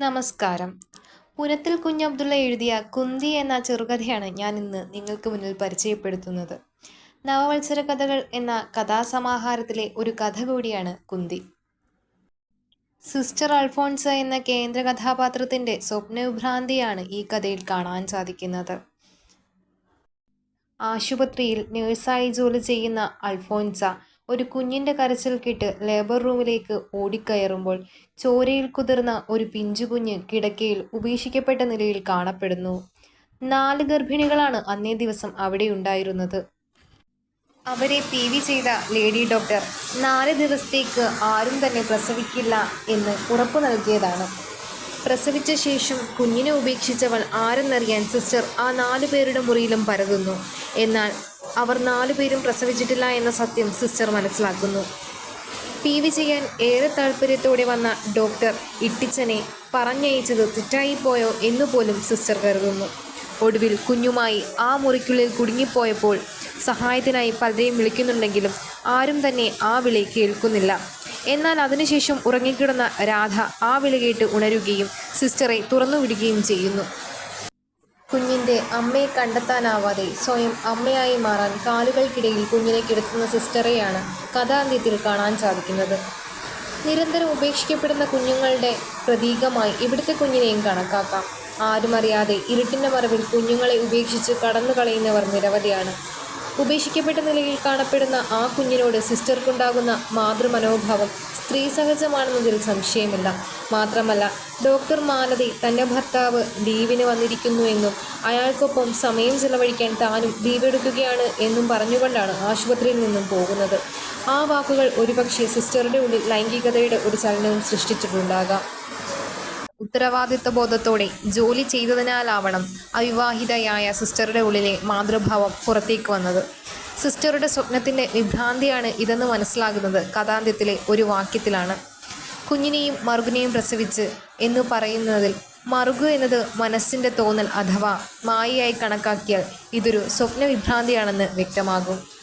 നമസ്കാരം. പുനത്തിൽ കുഞ്ഞബ്ദുള്ള എഴുതിയ കുന്തി എന്ന ചെറുകഥയാണ് ഞാൻ ഇന്ന് നിങ്ങൾക്ക് മുന്നിൽ പരിചയപ്പെടുത്തുന്നത്. നവവത്സര കഥകൾ എന്ന കഥാസമാഹാരത്തിലെ ഒരു കഥ കൂടിയാണ് കുന്തി. സിസ്റ്റർ അൽഫോൺസ എന്ന കേന്ദ്ര കഥാപാത്രത്തിന്റെ സ്വപ്നവിഭ്രാന്തിയാണ് ഈ കഥയിൽ കാണാൻ സാധിക്കുന്നത്. ആശുപത്രിയിൽ നേഴ്സായി ജോലി ചെയ്യുന്ന അൽഫോൻസ ഒരു കുഞ്ഞിന്റെ കരച്ചിൽ കേട്ട് ലേബർ റൂമിലേക്ക് ഓടിക്കയറുമ്പോൾ ചോരയിൽ കുതിർന്ന ഒരു പിഞ്ചുകുഞ്ഞ് കിടക്കയിൽ ഉപേക്ഷിക്കപ്പെട്ട നിലയിൽ കാണപ്പെടുന്നു. നാല് ഗർഭിണികളാണ് അന്നേ ദിവസം അവിടെ ഉണ്ടായിരുന്നത്. അവരെ പി വി ചെയ്ത ലേഡി ഡോക്ടർ നാല് ദിവസത്തേക്ക് ആരും തന്നെ പ്രസവിക്കില്ല എന്ന് ഉറപ്പു നൽകിയതാണ്. പ്രസവിച്ച ശേഷം കുഞ്ഞിനെ ഉപേക്ഷിച്ചവൾ ആരെന്നറിയാൻ സിസ്റ്റർ ആ നാലു പേരുടെ മുറിയിലും പരതുന്നു. എന്നാൽ അവർ നാലുപേരും പ്രസവിച്ചിട്ടില്ല എന്ന സത്യം സിസ്റ്റർ മനസ്സിലാക്കുന്നു. പി വി ചെയ്യാൻ ഏറെ താല്പര്യത്തോടെ വന്ന ഡോക്ടർ ഇട്ടിച്ചനെ പറഞ്ഞയച്ചത് തെറ്റായിപ്പോയോ എന്നുപോലും സിസ്റ്റർ കരുതുന്നു. ഒടുവിൽ കുഞ്ഞുമായി ആ മുറിക്കുള്ളിൽ കുടുങ്ങിപ്പോയപ്പോൾ സഹായത്തിനായി പലരെയും വിളിക്കുന്നുണ്ടെങ്കിലും ആരും തന്നെ ആ വിളി കേൾക്കുന്നില്ല. എന്നാൽ അതിനുശേഷം ഉറങ്ങിക്കിടന്ന രാധ ആ വിളി കേട്ട് ഉണരുകയും സിസ്റ്ററെ തുറന്നുവിടുകയും ചെയ്യുന്നു. കുഞ്ഞിന്റെ അമ്മയെ കണ്ടെത്താനാവാതെ സ്വയം അമ്മയായി മാറാൻ കാലുകൾക്കിടയിൽ കുഞ്ഞിനെ കിടത്തുന്ന സിസ്റ്ററെയാണ് കഥാന്ത്യത്തിൽ കാണാൻ സാധിക്കുന്നത്. നിരന്തരം ഉപേക്ഷിക്കപ്പെടുന്ന കുഞ്ഞുങ്ങളുടെ പ്രതീകമായി ഇവിടുത്തെ കുഞ്ഞിനെയും കണക്കാക്കാം. ആരുമറിയാതെ ഇരുട്ടിന്റെ മറവിൽ കുഞ്ഞുങ്ങളെ ഉപേക്ഷിച്ച് കടന്നു കളയുന്നവർ നിരവധിയാണ്. ഉപേക്ഷിക്കപ്പെട്ട നിലയിൽ കാണപ്പെടുന്ന ആ കുഞ്ഞിനോട് സിസ്റ്റർക്കുണ്ടാകുന്ന മാതൃമനോഭാവം സ്ത്രീ സഹജമാണെന്നതിൽ സംശയമില്ല. മാത്രമല്ല ഡോക്ടർ മാലതി തന്റെ ഭർത്താവ് ലീവിന് വന്നിരിക്കുന്നുവെന്നും അയാൾക്കൊപ്പം സമയം ചിലവഴിക്കാൻ താനും ലീവെടുക്കുകയാണ് എന്നും പറഞ്ഞുകൊണ്ടാണ് ആശുപത്രിയിൽ നിന്നും പോകുന്നത്. ആ വാക്കുകൾ ഒരുപക്ഷെ സിസ്റ്ററുടെ ഉള്ളിൽ ലൈംഗികതയുടെ ഒരു ചലനവും സൃഷ്ടിച്ചിട്ടുണ്ടാകാം. ഉത്തരവാദിത്വ ബോധത്തോടെ ജോലി ചെയ്തതിനാലാവണം അവിവാഹിതയായ സിസ്റ്ററുടെ ഉള്ളിലെ മാതൃഭാവം പുറത്തേക്ക് വന്നത്. സിസ്റ്ററുടെ സ്വപ്നത്തിന്റെ വിഭ്രാന്തിയാണ് ഇതെന്ന് മനസ്സിലാകുന്നത് കഥാന്ത്യത്തിലെ ഒരു വാക്യത്തിലാണ്. കുഞ്ഞിനെയും മറുകിനെയും പ്രസവിച്ച് എന്ന് പറയുന്നതിൽ മറുകു എന്നത് മനസ്സിന്റെ തോന്നൽ അഥവാ മായയായി കണക്കാക്കിയാൽ ഇതൊരു സ്വപ്നവിഭ്രാന്തിയാണെന്ന് വ്യക്തമാകും.